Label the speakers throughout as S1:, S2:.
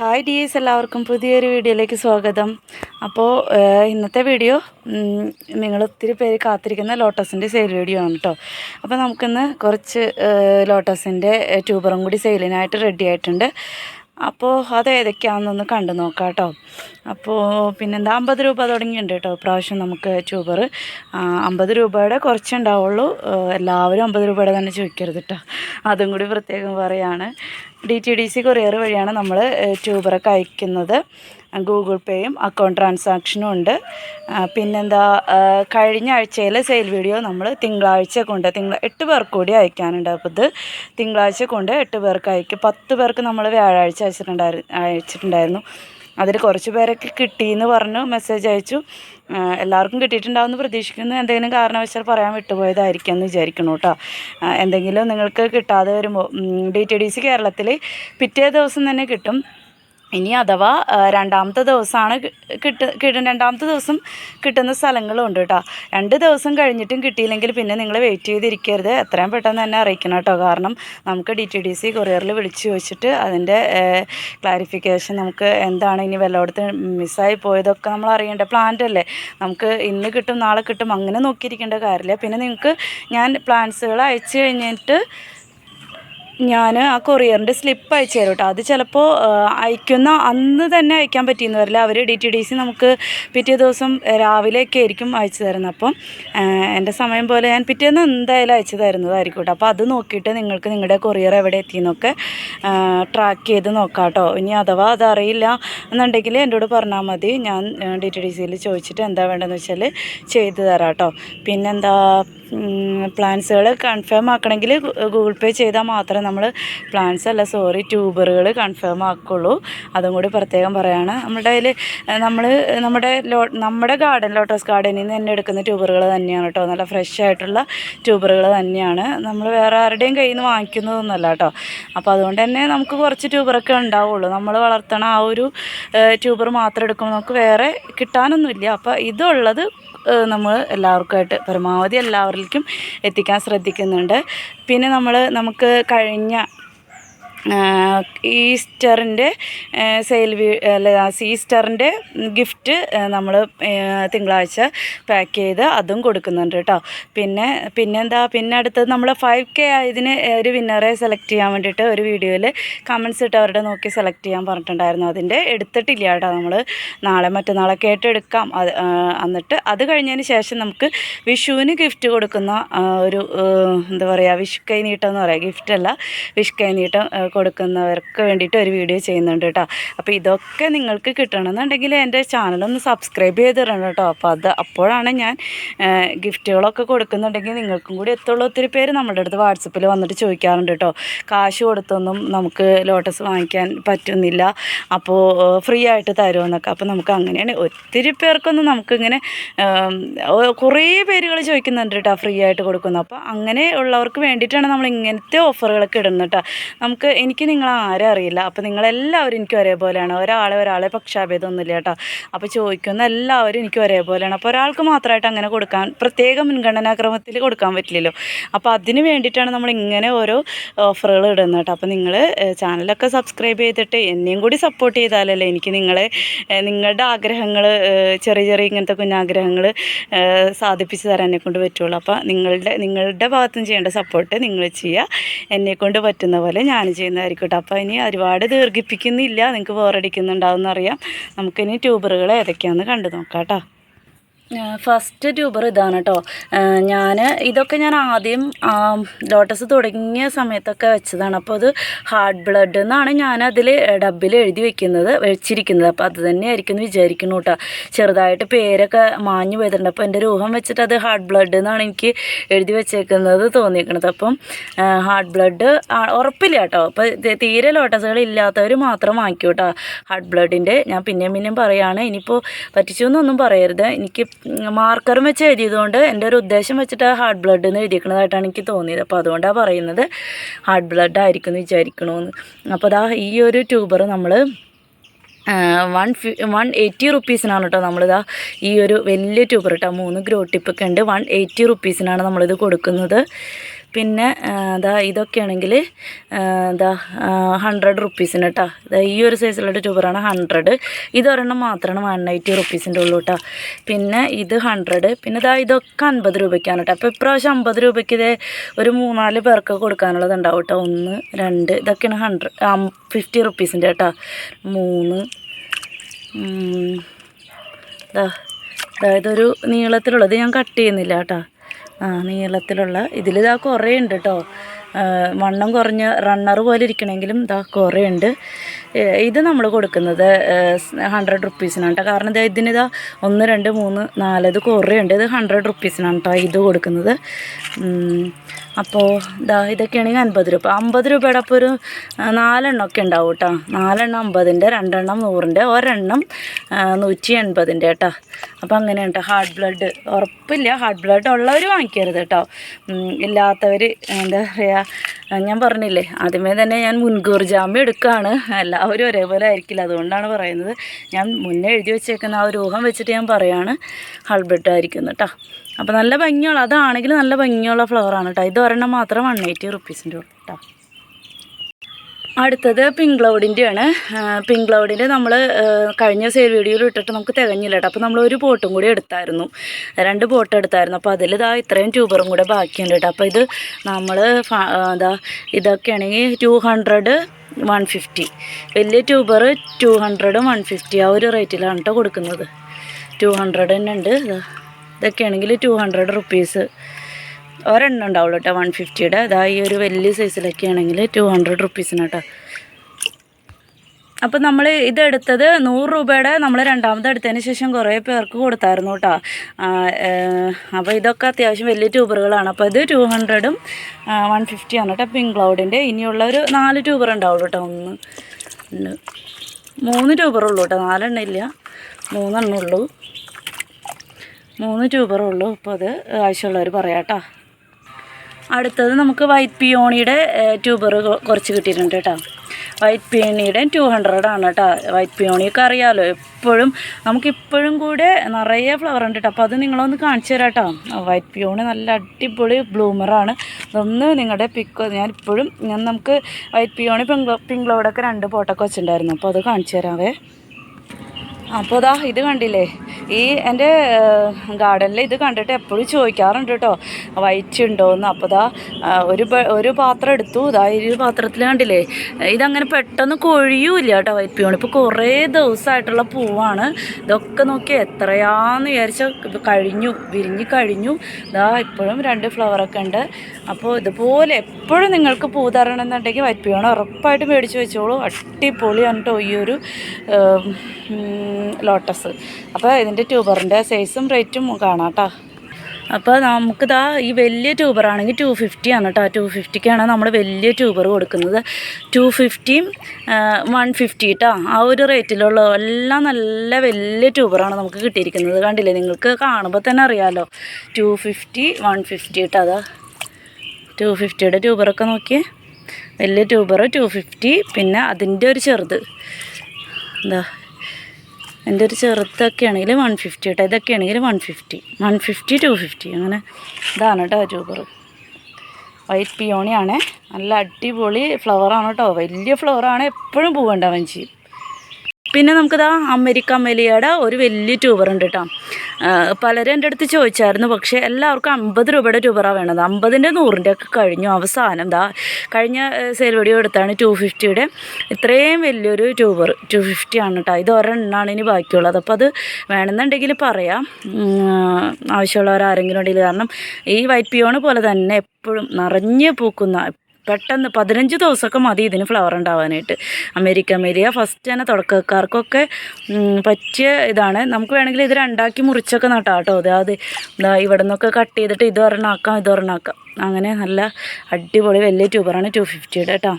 S1: Hi dears എല്ലാവർക്കും പുതിയൊരു വീഡിയോയിലേക്ക് സ്വാഗതം. അപ്പോൾ ഇന്നത്തെ വീഡിയോ നിങ്ങൾ ഒത്തിരി പേര് കാത്തിരിക്കുന്ന ലോട്ടസിന്റെ സെയിൽ വീഡിയോ ആണ് കേട്ടോ അപ്പോൾ നമുക്കിന്ന് കുറച്ച് ലോട്ടസിന്റെ ട്യൂബറും കൂടി സെയിലിനായിട്ട് റെഡി ആയിട്ടുണ്ട്. അപ്പോൾ അത് ഏതൊക്കെയാണെന്നൊന്ന് കണ്ടു നോക്കാം കേട്ടോ അപ്പോൾ പിന്നെന്താ അമ്പത് രൂപ തുടങ്ങിയിട്ടുണ്ട് കേട്ടോ ഇപ്രാവശ്യം നമുക്ക് ട്യൂബർ അമ്പത് രൂപയുടെ കുറച്ചുണ്ടാവുള്ളൂ എല്ലാവരും അമ്പത് രൂപയുടെ തന്നെ ചോദിക്കരുത് കേട്ടോ. അതും കൂടി പ്രത്യേകം പറയാണ്. D T D C courier വഴിയാണ് നമ്മൾ ട്യൂബറൊക്കെ അയക്കുന്നത്. ഗൂഗിൾ പേയും അക്കൗണ്ട് ട്രാൻസാക്ഷനും ഉണ്ട്. പിന്നെന്താ കഴിഞ്ഞ ആഴ്ചയിലെ സെയിൽ വീഡിയോ നമ്മൾ തിങ്കളാഴ്ച കൊണ്ട് തിങ്കള എട്ട് പേർക്ക് കൂടി അയക്കാനുണ്ട്. അപ്പോൾ ഇത് തിങ്കളാഴ്ച കൊണ്ട് എട്ട് പേർക്ക് അയക്കും. പത്ത് പേർക്ക് നമ്മൾ വ്യാഴാഴ്ച അയച്ചിട്ടുണ്ടായിരുന്നു അയച്ചിട്ടുണ്ടായിരുന്നു. അതിൽ കുറച്ച് പേരൊക്കെ കിട്ടിയെന്ന് പറഞ്ഞു മെസ്സേജ് അയച്ചു. എല്ലാവർക്കും കിട്ടിയിട്ടുണ്ടാവുമെന്ന് പ്രതീക്ഷിക്കുന്നു. എന്തെങ്കിലും കാരണവശാൽ പറയാൻ വിട്ടുപോയതായിരിക്കും എന്ന് വിചാരിക്കണം കേട്ടോ. എന്തെങ്കിലും നിങ്ങൾക്ക് കിട്ടാതെ വരുമ്പോൾ ഡി ടി ഡി സി കേരളത്തിൽ പിറ്റേ ദിവസം തന്നെ കിട്ടും. ഇനി അഥവാ രണ്ടാമത്തെ ദിവസമാണ് കിട്ട കിട്ടുന്ന രണ്ടാമത്തെ ദിവസം കിട്ടുന്ന സ്ഥലങ്ങളും ഉണ്ട് കേട്ടോ. രണ്ട് ദിവസം കഴിഞ്ഞിട്ടും കിട്ടിയില്ലെങ്കിൽ പിന്നെ നിങ്ങൾ വെയിറ്റ് ചെയ്തിരിക്കരുത്. എത്രയും പെട്ടെന്ന് തന്നെ അറിയിക്കണം കേട്ടോ. കാരണം നമുക്ക് ഡി ടി ഡി സി കൊറിയറിൽ വിളിച്ച് ചോദിച്ചിട്ട് അതിന്റെ ക്ലാരിഫിക്കേഷൻ നമുക്ക് എന്താണ് ഇനി വല്ലയിടത്ത് മിസ്സായി പോയതൊക്കെ നമ്മൾ അറിയേണ്ട പ്ലാന്റ് അല്ലേ? നമുക്ക് ഇന്ന് കിട്ടും നാളെ കിട്ടും അങ്ങനെ നോക്കിയിരിക്കേണ്ട കാര്യമില്ല. പിന്നെ നിങ്ങൾക്ക് ഞാൻ പ്ലാൻസുകൾ അയച്ചു കഴിഞ്ഞിട്ട് ഞാൻ ആ കൊറിയറിന്റെ സ്ലിപ്പ് അയച്ചു തരും കേട്ടോ അത് ചിലപ്പോൾ അയക്കുന്ന അന്ന് തന്നെ അയക്കാൻ പറ്റിയെന്ന് വരില്ല. അവർ ഡി ടി ഡി സി നമുക്ക് പിറ്റേ ദിവസം രാവിലെയൊക്കെ ആയിരിക്കും അയച്ചു തരുന്നത്. അപ്പം എന്റെ സമയം പോലെ ഞാൻ പിറ്റേന്ന് എന്തായാലും അയച്ചു തരുന്നതായിരിക്കും കേട്ടോ അപ്പോൾ അത് നോക്കിയിട്ട് നിങ്ങൾക്ക് നിങ്ങളുടെ കൊറിയർ എവിടെ എത്തിയെന്നൊക്കെ ട്രാക്ക് ചെയ്ത് നോക്കാം കേട്ടോ ഇനി അഥവാ അതറിയില്ല എന്നുണ്ടെങ്കിൽ എന്നോട് പറഞ്ഞാൽ മതി. ഞാൻ ഡി ടി ഡി സിയിൽ ചോദിച്ചിട്ട് എന്താ വേണ്ടതെന്ന് വെച്ചാൽ ചെയ്തു തരാം കേട്ടോ പിന്നെന്താ പ്ലാൻസുകൾ കൺഫേം ആക്കണമെങ്കിൽ ഗൂഗിൾ പേ ചെയ്താൽ മാത്രമേ നമ്മൾ പ്ലാന്റ്സ് അല്ല സോറി ട്യൂബറുകൾ കൺഫേം ആക്കുള്ളൂ. അതും കൂടി പ്രത്യേകം പറയാണ്. നമ്മുടെ അതിൽ നമ്മൾ നമ്മുടെ ലോ നമ്മുടെ ഗാർഡൻ ലോട്ടസ് ഗാർഡനിൽ നിന്ന് തന്നെ എടുക്കുന്ന ട്യൂബറുകൾ തന്നെയാണ് കേട്ടോ നല്ല ഫ്രഷ് ആയിട്ടുള്ള ട്യൂബറുകൾ തന്നെയാണ്. നമ്മൾ വേറെ ആരുടെയും കയ്യിൽ നിന്ന് വാങ്ങിക്കുന്നതൊന്നുമല്ല കേട്ടോ അപ്പോൾ അതുകൊണ്ട് തന്നെ നമുക്ക് കുറച്ച് ട്യൂബറൊക്കെ ഉണ്ടാവുള്ളൂ. നമ്മൾ വളർത്തണ ആ ഒരു ട്യൂബർ മാത്രം എടുക്കുമ്പോൾ നമുക്ക് വേറെ കിട്ടാനൊന്നുമില്ല. അപ്പോൾ ഇതുള്ളത് നമ്മൾ എല്ലാവർക്കുമായിട്ട് പരമാവധി എല്ലാവരിലേക്കും എത്തിക്കാൻ ശ്രദ്ധിക്കുന്നുണ്ട്. പിന്നെ നമ്മൾ നമുക്ക് കഴിഞ്ഞ ഈസ്റ്ററിന്റെ സെയിൽ അല്ല ഈസ്റ്ററിന്റെ ഗിഫ്റ്റ് നമ്മൾ തിങ്കളാഴ്ച പാക്ക് ചെയ്ത് അതും കൊടുക്കുന്നുണ്ട് കേട്ടോ. പിന്നെ പിന്നെന്താ പിന്നെ അടുത്തത് നമ്മൾ ഫൈവ് കെ ആയതിന് ഒരു വിന്നറെ സെലക്ട് ചെയ്യാൻ വേണ്ടിയിട്ട് ഒരു വീഡിയോയിൽ കമൻസ് ഇട്ട് അവരുടെ നോക്കി സെലക്ട് ചെയ്യാൻ പറഞ്ഞിട്ടുണ്ടായിരുന്നു. അതിന്റെ എടുത്തിട്ടില്ല കേട്ടോ നമ്മൾ നാളെ മറ്റന്നാളൊക്കെ ആയിട്ട് എടുക്കാം. അത് എന്നിട്ട് അത് കഴിഞ്ഞതിന് ശേഷം നമുക്ക് വിഷുവിന് ഗിഫ്റ്റ് കൊടുക്കുന്ന ഒരു എന്താ പറയുക വിഷു കൈനീട്ടം എന്ന് പറയാം ഗിഫ്റ്റല്ല വിഷു കൈ നീട്ടം ആ, കൊടുക്കുന്നവർക്ക് വേണ്ടിയിട്ട് ഒരു വീഡിയോ ചെയ്യുന്നുണ്ട് കേട്ടോ അപ്പോൾ ഇതൊക്കെ നിങ്ങൾക്ക് കിട്ടണമെന്നുണ്ടെങ്കിൽ എന്റെ ചാനലൊന്ന് സബ്സ്ക്രൈബ് ചെയ്ത് തരണം കേട്ടോ അപ്പോൾ അത് അപ്പോഴാണ് ഞാൻ ഗിഫ്റ്റുകളൊക്കെ കൊടുക്കുന്നുണ്ടെങ്കിൽ നിങ്ങൾക്കും കൂടി എത്തുള്ളൂ. ഒത്തിരി പേര് നമ്മുടെ അടുത്ത് വാട്സപ്പിൽ വന്നിട്ട് ചോദിക്കാറുണ്ട് കേട്ടോ കാശ് കൊടുത്തൊന്നും നമുക്ക് ലോട്ടസ് വാങ്ങിക്കാൻ പറ്റുന്നില്ല. അപ്പോൾ ഫ്രീ ആയിട്ട് തരുമെന്നൊക്കെ. അപ്പോൾ നമുക്ക് അങ്ങനെയാണ്. ഒത്തിരി പേർക്കൊന്നും നമുക്കിങ്ങനെ കുറേ പേരുകൾ ചോദിക്കുന്നുണ്ട് കേട്ടോ ഫ്രീ ആയിട്ട് കൊടുക്കുന്നു. അപ്പോൾ അങ്ങനെ ഉള്ളവർക്ക് വേണ്ടിയിട്ടാണ് നമ്മൾ ഇങ്ങനത്തെ ഓഫറുകളൊക്കെ ഇടുന്നത് കേട്ടോ നമുക്ക് എനിക്ക് നിങ്ങളെ ആരും അറിയില്ല. അപ്പോൾ നിങ്ങളെല്ലാവരും എനിക്ക് ഒരേപോലെയാണ്. ഒരാളെ ഒരാളെ പക്ഷാഭേദമൊന്നുമില്ല കേട്ടോ. അപ്പോൾ ചോദിക്കുന്ന എല്ലാവരും എനിക്ക് ഒരേപോലെയാണ്. അപ്പോൾ ഒരാൾക്ക് മാത്രമായിട്ട് അങ്ങനെ കൊടുക്കാൻ പ്രത്യേക മുൻഗണനാക്രമത്തിൽ കൊടുക്കാൻ പറ്റില്ലല്ലോ. അപ്പോൾ അതിന് വേണ്ടിയിട്ടാണ് നമ്മൾ ഇങ്ങനെ ഓരോ ഓഫറുകൾ ഇടുന്നത് കേട്ടോ. അപ്പോൾ നിങ്ങൾ ചാനലൊക്കെ സബ്സ്ക്രൈബ് ചെയ്തിട്ട് എന്നെയും കൂടി സപ്പോർട്ട് ചെയ്താലല്ലേ എനിക്ക് നിങ്ങളെ നിങ്ങളുടെ ആഗ്രഹങ്ങൾ ചെറിയ ചെറിയ ഇങ്ങനത്തെ കുഞ്ഞാഗ്രഹങ്ങൾ സാധിപ്പിച്ച് തരാനെ കൊണ്ട് പറ്റുള്ളൂ. അപ്പോൾ നിങ്ങളുടെ നിങ്ങളുടെ ഭാഗത്തും ചെയ്യേണ്ട സപ്പോർട്ട് നിങ്ങൾ ചെയ്യുക. എന്നെ കൊണ്ട് പറ്റുന്ന പോലെ ഞാൻ ചെയ്യുന്നതായിരിക്കും കേട്ടോ. അപ്പോൾ ഇനി ഒരുപാട് ദീർഘിപ്പിക്കുന്നില്ല. നിങ്ങൾക്ക് ബോറടിക്കുന്നുണ്ടാവും എന്നറിയാം നമുക്കിനി ട്യൂബറുകൾ ഏതൊക്കെയാണെന്ന് കണ്ടു നോക്കാം കേട്ടോ. ഫസ്റ്റ് ട്യൂബർ ഇതാണ് കേട്ടോ ഞാൻ ഇതൊക്കെ ഞാൻ ആദ്യം ലോട്ടസ് തുടങ്ങിയ സമയത്തൊക്കെ വെച്ചതാണ്. അപ്പോൾ അത് ഹാർഡ് ബ്ലഡ് എന്നാണ് ഞാൻ അതിൽ ഡബിൽ എഴുതി വെക്കുന്നത് വെച്ചിരിക്കുന്നത്. അപ്പോൾ അത് തന്നെയായിരിക്കും എന്ന് വിചാരിക്കുന്നു കേട്ടോ ചെറുതായിട്ട് പേരൊക്കെ മാഞ്ഞു പോയിട്ടുണ്ട് അപ്പോൾ എന്റെ രൂപം വെച്ചിട്ട് അത് ഹാർഡ് ബ്ലഡ് എന്നാണ് എനിക്ക് എഴുതി വെച്ചേക്കുന്നത് തോന്നിയിരിക്കുന്നത് അപ്പം ഹാർഡ് ബ്ലഡ് ഉറപ്പില്ല കേട്ടോ അപ്പോൾ തീരെ ലോട്ടസുകൾ ഇല്ലാത്തവർ മാത്രം വാങ്ങിക്കൂ കേട്ടോ ഹാർഡ് ബ്ലഡിന്റെ ഞാൻ പിന്നെയും പിന്നെയും പറയുകയാണ് ഇനിയിപ്പോൾ പറ്റിച്ചു എന്നൊന്നും പറയരുത്. എനിക്ക് മാർക്കറും വെച്ച് എഴുതിയതുകൊണ്ട് എന്റെ ഒരു ഉദ്ദേശം വെച്ചിട്ട് ഹാർട്ട് ബ്ലഡ് എന്ന് എഴുതിയിരിക്കുന്നതായിട്ടാണ് എനിക്ക് തോന്നിയത്. അപ്പോൾ അതുകൊണ്ടാണ് പറയുന്നത് ഹാർട്ട് ബ്ലഡ് ആയിരിക്കും എന്ന് വിചാരിക്കണമെന്ന് അപ്പോൾ അതാ ഈ ഒരു ട്യൂബർ നമ്മൾ വൺ ഫി വൺ എയ്റ്റി റുപ്പീസിനാണ് കേട്ടോ നമ്മളിതാ ഈ ഒരു വലിയ ട്യൂബർ കേട്ടോ. മൂന്ന് ഗ്രോ ടിപ്പൊക്കെ ഉണ്ട്. വൺ എയ്റ്റി റുപ്പീസിനാണ് നമ്മളിത് കൊടുക്കുന്നത്. പിന്നെ ഇതാ ഇതൊക്കെയാണെങ്കിൽ ഇതാ ഹൺഡ്രഡ് റുപ്പീസിന് കേട്ടോ ഈ ഒരു സൈസിലുള്ള ട്യൂബറാണ് ഹൺഡ്രഡ് ഇതൊരെണ്ണം മാത്രമാണ് വൺ എയ്റ്റി റുപ്പീസിന്റെ ഉള്ളൂ കേട്ടോ പിന്നെ ഇത് ഹൺഡ്രഡ് പിന്നെ ഇതാ ഇതൊക്കെ അൻപത് രൂപയ്ക്കാണ് കേട്ടോ അപ്പോൾ ഇപ്രാവശ്യം അമ്പത് രൂപയ്ക്ക് ഇതേ ഒരു മൂന്നാൽ പേർക്ക് കൊടുക്കാനുള്ളത് ഉണ്ടാവും കേട്ടോ ഒന്ന് രണ്ട് ഇതൊക്കെയാണ് ഹൺഡ്രഡ് ഫിഫ്റ്റി റുപ്പീസിന്റെ കേട്ടോ മൂന്ന് ഇതാ ദാ ഒരു നീളത്തിലുള്ളത് ഞാൻ കട്ട് ചെയ്യുന്നില്ല കേട്ടോ ആ നീളത്തിലുള്ള ഇതിൽ ഇതാ കുറേ ഉണ്ട് കേട്ടോ വണ്ണം കുറഞ്ഞ റണ്ണർ പോലെ ഇരിക്കണമെങ്കിലും ഇതാ കുറേ ഉണ്ട് ഇത് നമ്മൾ കൊടുക്കുന്നത് ഹൺഡ്രഡ് റുപ്പീസിനാണ് കേട്ടോ കാരണം ഇതാ ഇതിനിതാ ഒന്ന് രണ്ട് മൂന്ന് നാല് ഇത് കുറേ ഉണ്ട് ഇത് ഹൺഡ്രഡ് റുപ്പീസിനാണ് കേട്ടോ ഇത് കൊടുക്കുന്നത്. അപ്പോൾ ഇതാ ഇതൊക്കെയാണെങ്കിൽ അൻപത് രൂപ. അമ്പത് രൂപയുടെ അപ്പോൾ ഒരു ആ, നാലെണ്ണം ഒക്കെ ഉണ്ടാവും കേട്ടോ നാലെണ്ണം അമ്പതിന്റെ രണ്ടെണ്ണം നൂറിന്റെ ഒരെണ്ണം നൂറ്റി എൺപതിന്റെ കേട്ടോ അപ്പോൾ അങ്ങനെയാണ് കേട്ടോ ഹാർട്ട് ബ്ലഡ് ഉറപ്പില്ല. ഹാർട്ട് ബ്ലഡ് ഉള്ളവർ വാങ്ങിക്കരുത് കേട്ടോ ഇല്ലാത്തവർ എന്താ പറയുക ഞാൻ പറഞ്ഞില്ലേ ആദ്യമേ തന്നെ ഞാൻ മുൻകൂർ ജാമ്യം എടുക്കുകയാണ്. എല്ലാവരും ഒരേപോലെ ആയിരിക്കില്ല അതുകൊണ്ടാണ് പറയുന്നത്. ഞാൻ മുന്നേ എഴുതി വെച്ചേക്കുന്ന ആ ഒരു ഊഹം വെച്ചിട്ട് ഞാൻ ഹാർട്ട് ബ്ലഡ് ആയിരിക്കും കേട്ടോ അപ്പോൾ നല്ല ഭംഗിയുള്ള അതാണെങ്കിൽ നല്ല ഭംഗിയുള്ള ഫ്ലവറാണ് കേട്ടോ ഇത് ഒരെണ്ണം മാത്രം വൺ എയ്റ്റി റുപ്പീസിന്റെ ഉള്ളൂ കേട്ടോ അടുത്തത് പിങ്ക് ക്ലൗഡിന്റെ ആണ് പിങ്ക് ക്ലൗഡിന്റെ നമ്മൾ കഴിഞ്ഞ സെയിൽ വീഡിയോയിൽ ഇട്ടിട്ട് നമുക്ക് തികഞ്ഞില്ല കേട്ടോ അപ്പോൾ നമ്മൾ ഒരു പോട്ടും കൂടി എടുത്തായിരുന്നു. രണ്ട് ബോട്ട് എടുത്തായിരുന്നു. അപ്പോൾ അതിൽ ഇതാ ഇത്രയും ട്യൂബറും കൂടെ ബാക്കിയുണ്ട് കേട്ടോ അപ്പോൾ ഇത് നമ്മൾ എന്താ ഇതൊക്കെയാണെങ്കിൽ ടു ഹൺഡ്രഡ് വൺ ഫിഫ്റ്റി വലിയ ട്യൂബർ ടു ഹൺഡ്രഡും വൺ ഫിഫ്റ്റി ആ ഒരു റേറ്റിലാണ് കേട്ടോ കൊടുക്കുന്നത്. ടു ഹൺഡ്രഡ് തന്നെ ഉണ്ട്. ഇതാ ഇതൊക്കെയാണെങ്കിൽ ടു ഹൺഡ്രഡ് റുപ്പീസ് ഒരെണ്ണം ഉണ്ടാവുള്ളൂ കേട്ടോ വൺ ഫിഫ്റ്റിയുടെ അതാ ഈ ഒരു വലിയ സൈസിലൊക്കെ ആണെങ്കിൽ ടു ഹൺഡ്രഡ് റുപ്പീസിന് കേട്ടോ. അപ്പം നമ്മൾ ഇതെടുത്തത് നൂറ് രൂപയുടെ നമ്മൾ രണ്ടാമത് എടുത്തതിന് ശേഷം കുറേ പേർക്ക് കൊടുത്തായിരുന്നു കേട്ടോ. അപ്പോൾ ഇതൊക്കെ അത്യാവശ്യം വലിയ ട്യൂബറുകളാണ് അപ്പോൾ ഇത് ടു ഹൺഡ്രഡും വൺ ഫിഫ്റ്റിയാണ് കേട്ടോ പിങ്ക് ക്ലൗഡിന്റെ ഇനിയുള്ള ഒരു നാല് ട്യൂബർ ഉണ്ടാവുള്ളൂ കേട്ടോ ഒന്ന് മൂന്ന് മൂന്ന് ട്യൂബറുള്ളൂ കേട്ടോ. നാലെണ്ണം ഇല്ല മൂന്നെണ്ണം ഉള്ളൂ. മൂന്ന് ട്യൂബറുള്ളൂ അപ്പോൾ അത് ആവശ്യമുള്ളവർ പറയാം കേട്ടോ. അടുത്തത് നമുക്ക് വൈറ്റ് പിയോണിയുടെ ട്യൂബർ കുറച്ച് കിട്ടിയിട്ടുണ്ട് കേട്ടോ. വൈറ്റ് പിയോണിയുടെ ടു ഹൺഡ്രഡ് ആണ് കേട്ടോ. വൈറ്റ് പിയോണിയൊക്കെ അറിയാമല്ലോ എപ്പോഴും നമുക്കിപ്പോഴും കൂടെ നിറയെ ഫ്ലവർ ഉണ്ട് കേട്ടോ. അപ്പോൾ അത് നിങ്ങളൊന്ന് കാണിച്ചു തരാം കേട്ടോ. വൈറ്റ് പിയോണി നല്ല അടിപൊളി ബ്ലൂമറാണ് അതൊന്ന് നിങ്ങളുടെ പിക്ക് ഞാൻ ഇപ്പോഴും ഞാൻ നമുക്ക് വൈറ്റ് പിയോണി പിങ്ക് പിങ്ക്ലോടൊക്കെ രണ്ട് പോട്ടൊക്കെ വെച്ചിട്ടുണ്ടായിരുന്നു. അപ്പോൾ അത് കാണിച്ചു തരാവേ. അപ്പോൾ ദാ ഇത് കണ്ടില്ലേ? ഈ എന്റെ ഗാർഡനിൽ ഇത് കണ്ടിട്ട് എപ്പോഴും ചോദിക്കാറുണ്ട് കേട്ടോ വൈറ്റ് ഉണ്ടോയെന്ന് അപ്പോൾ ദാ ഒരു ഒരു പാത്രം എടുത്തു. ഇതാ ഈ ഒരു പാത്രത്തിൽ കണ്ടില്ലേ? ഇതങ്ങനെ പെട്ടെന്ന് കൊഴിയൂല്ല കേട്ടോ വൈറ്റ് പിയോൺ ഇപ്പോൾ കുറേ ദിവസമായിട്ടുള്ള പൂവാണ്. ഇതൊക്കെ നോക്കി എത്രയാന്ന് വിചാരിച്ച കഴിഞ്ഞു വിരിഞ്ഞ് കഴിഞ്ഞു. ഇതാ ഇപ്പോഴും രണ്ട് ഫ്ലവറൊക്കെ ഉണ്ട്. അപ്പോൾ ഇതുപോലെ എപ്പോഴും നിങ്ങൾക്ക് പൂ തരണം എന്നുണ്ടെങ്കിൽ വൈറ്റ് പിയോൺ ഉറപ്പായിട്ട് മേടിച്ച് വെച്ചോളൂ. അടിപൊളിയാണ് കേട്ടോ ഈ ഒരു ലോട്ടസ്. അപ്പോൾ ഇതിന്റെ ട്യൂബറിന്റെ സൈസും റേറ്റും കാണാം കേട്ടോ അപ്പോൾ നമുക്കിതാ ഈ വലിയ ട്യൂബറാണെങ്കിൽ ടു ഫിഫ്റ്റി ആണ് കേട്ടോ ടു ഫിഫ്റ്റിക്കാണ് നമ്മൾ വലിയ ട്യൂബർ കൊടുക്കുന്നത്. ടു ഫിഫ്റ്റിയും വൺ ഫിഫ്റ്റി കേട്ടോ ആ ഒരു റേറ്റിലുള്ള എല്ലാം നല്ല വലിയ ട്യൂബറാണ് നമുക്ക് കിട്ടിയിരിക്കുന്നത്. കണ്ടില്ലേ? നിങ്ങൾക്ക് കാണുമ്പോൾ തന്നെ അറിയാമല്ലോ ടു ഫിഫ്റ്റി വൺ ഫിഫ്റ്റി കേട്ടോ അതാ. ടു ഫിഫ്റ്റിയുടെ ട്യൂബറൊക്കെ നോക്കിയേ. വലിയ ട്യൂബർ ടു ഫിഫ്റ്റി പിന്നെ അതിന്റെ ഒരു ചെറുത്. എന്താ എന്റെ ഒരു ചെറുതൊക്കെ ആണെങ്കിൽ വൺ ഫിഫ്റ്റി കേട്ടോ ഇതൊക്കെ ആണെങ്കിൽ one fifty one fifty two fifty അങ്ങനെ ഇതാണ് കേട്ടോ ട്യൂബർ വൈറ്റ് പിയോണിയാണേ നല്ല അടിപൊളി ഫ്ലവറാണ് കേട്ടോ വലിയ ഫ്ലവറാണ് എപ്പോഴും പൂവുണ്ടാവുകയും ചെയ്യും പിന്നെ നമുക്കിതാ അമേരിക്ക മെലിയയുടെ ഒരു വലിയ ട്യൂബർ ഉണ്ട് കേട്ടോ പലരും എന്റെ അടുത്ത് ചോദിച്ചായിരുന്നു പക്ഷേ എല്ലാവർക്കും അമ്പത് രൂപയുടെ ട്യൂബറാണ് വേണത്. അമ്പതിന്റെ നൂറിന്റെ ഒക്കെ കഴിഞ്ഞു അവസാനം ദാ. കഴിഞ്ഞ സെയിൽ വീഡിയോ എടുത്താണ് ടു ഫിഫ്റ്റിയുടെ ഇത്രയും വലിയൊരു ട്യൂബർ ടു ഫിഫ്റ്റി ആണ് കേട്ടോ ഇത് ഒരെണ്ണമാണ് ഇനി ബാക്കിയുള്ളത്. അപ്പോൾ അത് വേണമെന്നുണ്ടെങ്കിൽ പറയാം. ആവശ്യമുള്ളവരാരെങ്കിലും ഉണ്ടെങ്കിൽ കാരണം ഈ വൈറ്റ് പിയോണ് പോലെ തന്നെ എപ്പോഴും നിറഞ്ഞ് പൂക്കുന്ന പെട്ടെന്ന് പതിനഞ്ച് ദിവസമൊക്കെ മതി ഇതിന് ഫ്ലവർ ഉണ്ടാവാനായിട്ട്. അമേരിക്ക മേരിയ ഫസ്റ്റ് തന്നെ തുടക്കക്കാർക്കൊക്കെ പറ്റിയ ഇതാണ്. നമുക്ക് വേണമെങ്കിൽ ഇത് രണ്ടാക്കി മുറിച്ചൊക്കെ നട്ടാം കേട്ടോ. അതായത് ഇവിടെ നിന്നൊക്കെ കട്ട് ചെയ്തിട്ട് ഇത് ഒരെണ്ണാക്കാം ഇത് ഒരെണ്ണാക്കാം അങ്ങനെ നല്ല അടിപൊളി വലിയ ട്യൂബറാണ് ടു ഫിഫ്റ്റിയുടെ കേട്ടോ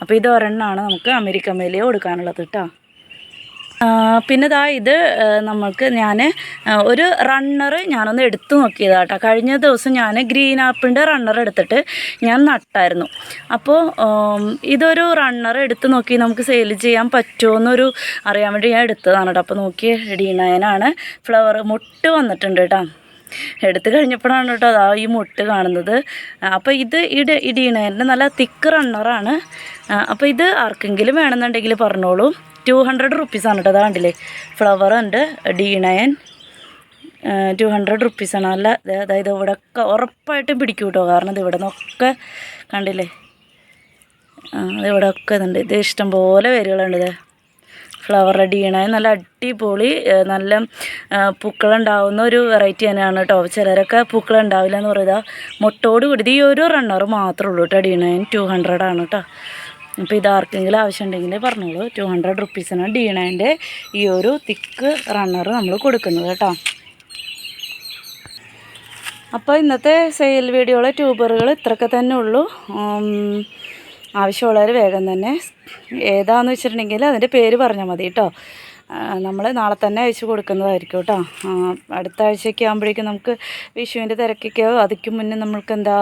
S1: അപ്പോൾ ഇത് ഒരെണ്ണമാണ് നമുക്ക് അമേരിക്ക മേലിയ കൊടുക്കാനുള്ളത് കേട്ടോ പിന്നെ ഇതാ ഇത് നമുക്ക് ഞാൻ ഒരു റണ്ണർ ഞാനൊന്ന് എടുത്തു നോക്കിയതാണ് കേട്ടോ കഴിഞ്ഞ ദിവസം ഞാൻ ഗ്രീൻ ആപ്പിളിന്റെ റണ്ണർ എടുത്തിട്ട് ഞാൻ നട്ടായിരുന്നു. അപ്പോൾ ഇതൊരു റണ്ണർ എടുത്ത് നോക്കി നമുക്ക് സെയിൽ ചെയ്യാൻ പറ്റുമോ എന്നൊരു അറിയാൻ വേണ്ടി ഞാൻ എടുത്തതാണ് കേട്ടോ. അപ്പോൾ നോക്കി ഡി നയനാണ് ഫ്ലവർ മുട്ട് വന്നിട്ടുണ്ട് കേട്ടോ. എടുത്തു കഴിഞ്ഞപ്പോഴാണ് കേട്ടോ അതാ ഈ മുട്ട് കാണുന്നത്. അപ്പോൾ ഇത് ഇട ഇടിയണേന്റെ നല്ല തിക്ക് റണ്ണറാണ് അപ്പോൾ ഇത് ആർക്കെങ്കിലും വേണമെന്നുണ്ടെങ്കിൽ പറഞ്ഞോളൂ. ടു ഹൺഡ്രഡ് റുപ്പീസാണ് കേട്ടോ അതാ കണ്ടില്ലേ? ഫ്ലവർ ഉണ്ട്. ഡി നയൻ ടു ഹൺഡ്രഡ് റുപ്പീസാണ് അല്ല അതായത് ഇവിടെ ഒക്കെ ഉറപ്പായിട്ടും പിടിക്കും കേട്ടോ കാരണം ഇത് ഇവിടെ നിന്നൊക്കെ കണ്ടില്ലേ ഒക്കെ ഇതുണ്ട്. ഇത് ഇഷ്ടംപോലെ വേരുകളുണ്ട് ഇത് ഫ്ലവർ ചെയ്യണത് നല്ല അടിപൊളി നല്ല പൂക്കളുണ്ടാവുന്ന ഒരു വെറൈറ്റി തന്നെയാണ് കേട്ടോ ചിലരൊക്കെ പൂക്കളുണ്ടാവില്ല എന്ന് പറയുക മുട്ടോട് കൂടി ഈ ഒരു റണ്ണർ മാത്രമേ ഉള്ളൂ കേട്ടോ ഡീണയൻ ടു ഹൺഡ്രഡ് ആണ് കേട്ടോ അപ്പോൾ ഇത് ആർക്കെങ്കിലും ആവശ്യമുണ്ടെങ്കിൽ പറഞ്ഞോളൂ. ടു ഹൺഡ്രഡ് റുപ്പീസാണ് ഡീണേന്റെ ഈ ഒരു തിക്ക് റണ്ണർ നമ്മൾ കൊടുക്കുന്നത് കേട്ടോ. അപ്പോൾ ഇന്നത്തെ സെയിൽ വീഡിയോയിലെ ട്യൂബറുകൾ ഇത്രയൊക്കെ തന്നെ ഉള്ളൂ. ആവശ്യമുള്ളവർ വേഗം തന്നെ ഏതാന്ന് വെച്ചിട്ടുണ്ടെങ്കിൽ അതിന്റെ പേര് പറഞ്ഞാൽ മതി കേട്ടോ. നമ്മൾ നാളെ തന്നെ അയച്ചു കൊടുക്കുന്നതായിരിക്കും കേട്ടോ. അടുത്ത ആഴ്ചയൊക്കെ ആകുമ്പോഴേക്കും നമുക്ക് വിഷുവിന്റെ തിരക്കൊക്കെ അതിക്കും മുന്നേ നമ്മൾക്ക് എന്താ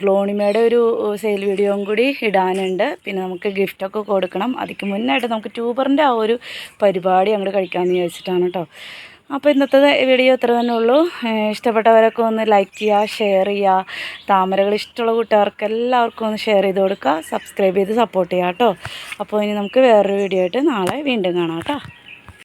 S1: ഗ്ലോണിമയുടെ ഒരു സെയിൽ വീഡിയോയും കൂടി ഇടാനുണ്ട്. പിന്നെ നമുക്ക് ഗിഫ്റ്റൊക്കെ കൊടുക്കണം. അതിക്ക് മുന്നായിട്ട് നമുക്ക് ട്യൂബറിന്റെ ആ ഒരു പരിപാടി അങ്ങോട്ട് കഴിക്കാമെന്ന് വിചാരിച്ചിട്ടാണ് കേട്ടോ. അപ്പോൾ ഇന്നത്തെ വീഡിയോ ഇത്ര തന്നെ ഉള്ളൂ. ഇഷ്ടപ്പെട്ടവരൊക്കെ ഒന്ന് ലൈക്ക് ചെയ്യുക ഷെയർ ചെയ്യുക. താമരകൾ ഇഷ്ടമുള്ള കൂട്ടുകാർക്ക് എല്ലാവർക്കും ഒന്ന് ഷെയർ ചെയ്ത് കൊടുക്കുക. സബ്സ്ക്രൈബ് ചെയ്ത് സപ്പോർട്ട് ചെയ്യുക കേട്ടോ. അപ്പോൾ ഇനി നമുക്ക് വേറൊരു വീഡിയോ ആയിട്ട് നാളെ വീണ്ടും കാണാം കേട്ടോ.